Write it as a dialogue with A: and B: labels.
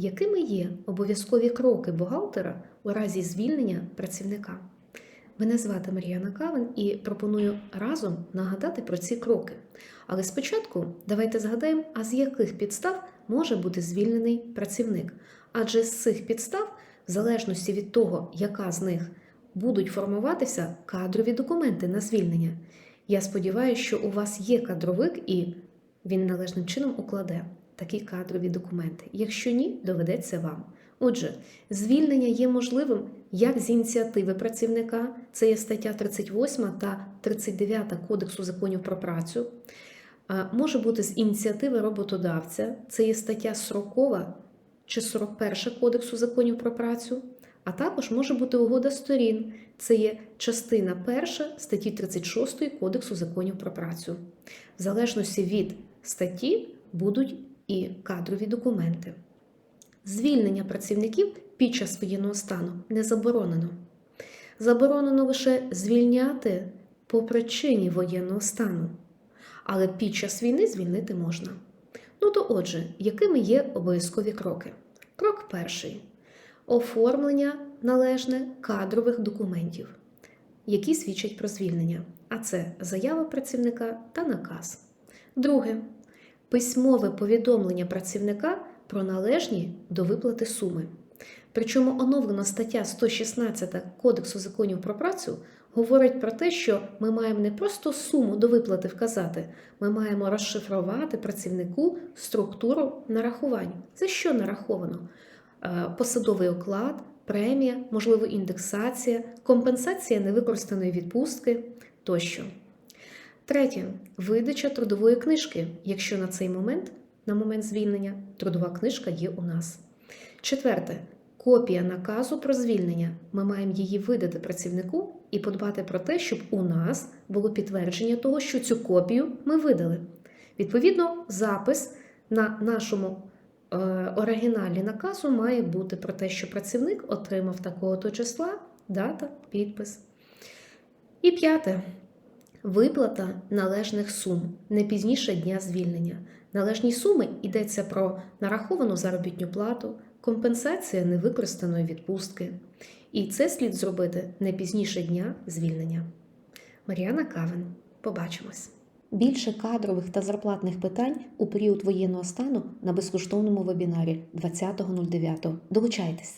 A: Якими є обов'язкові кроки бухгалтера у разі звільнення працівника? Мене звати Мар'яна Кавен і пропоную разом нагадати про ці кроки. Але спочатку давайте згадаємо, а з яких підстав може бути звільнений працівник. Адже з цих підстав, в залежності від того, яка з них будуть формуватися кадрові документи на звільнення. Я сподіваюся, що у вас є кадровик і він належним чином укладе такі кадрові документи. Якщо ні, доведеться вам. Отже, звільнення є можливим як з ініціативи працівника, це є стаття 38 та 39 Кодексу законів про працю. Може бути з ініціативи роботодавця, це є стаття 40 чи 41 Кодексу законів про працю, а також може бути угода сторін, це є частина 1 статті 36 Кодексу законів про працю. В залежності від статті будуть і кадрові документи. Звільнення працівників під час воєнного стану не заборонено. Заборонено лише звільняти по причині воєнного стану, але під час війни звільнити можна. Ну то отже, якими є обов'язкові кроки? Крок перший оформлення належне кадрових документів, які свідчать про звільнення, а це заява працівника та наказ. Друге письмове повідомлення працівника про належні до виплати суми. Причому оновлена стаття 116 Кодексу законів про працю говорить про те, що ми маємо не просто суму до виплати вказати, ми маємо розшифрувати працівнику структуру нарахувань. За що нараховано? Е, Посадовий оклад, премія, можливо, індексація, компенсація невикористаної відпустки тощо. Третє видача трудової книжки, якщо на цей момент, на момент звільнення, трудова книжка є у нас. Четверте копія наказу про звільнення. Ми маємо її видати працівнику і подбати про те, щоб у нас було підтвердження того, що цю копію ми видали. Відповідно, запис на нашому е, оригіналі наказу має бути про те, що працівник отримав такого-то числа, дата, підпис. І п'яте Виплата належних сум не пізніше дня звільнення. Належні суми йдеться про нараховану заробітну плату, компенсація невикористаної відпустки. І це слід зробити не пізніше дня звільнення. Мар'яна Кавен. Побачимось. Більше кадрових та зарплатних питань у період воєнного стану на безкоштовному вебінарі 20.09. Долучайтесь!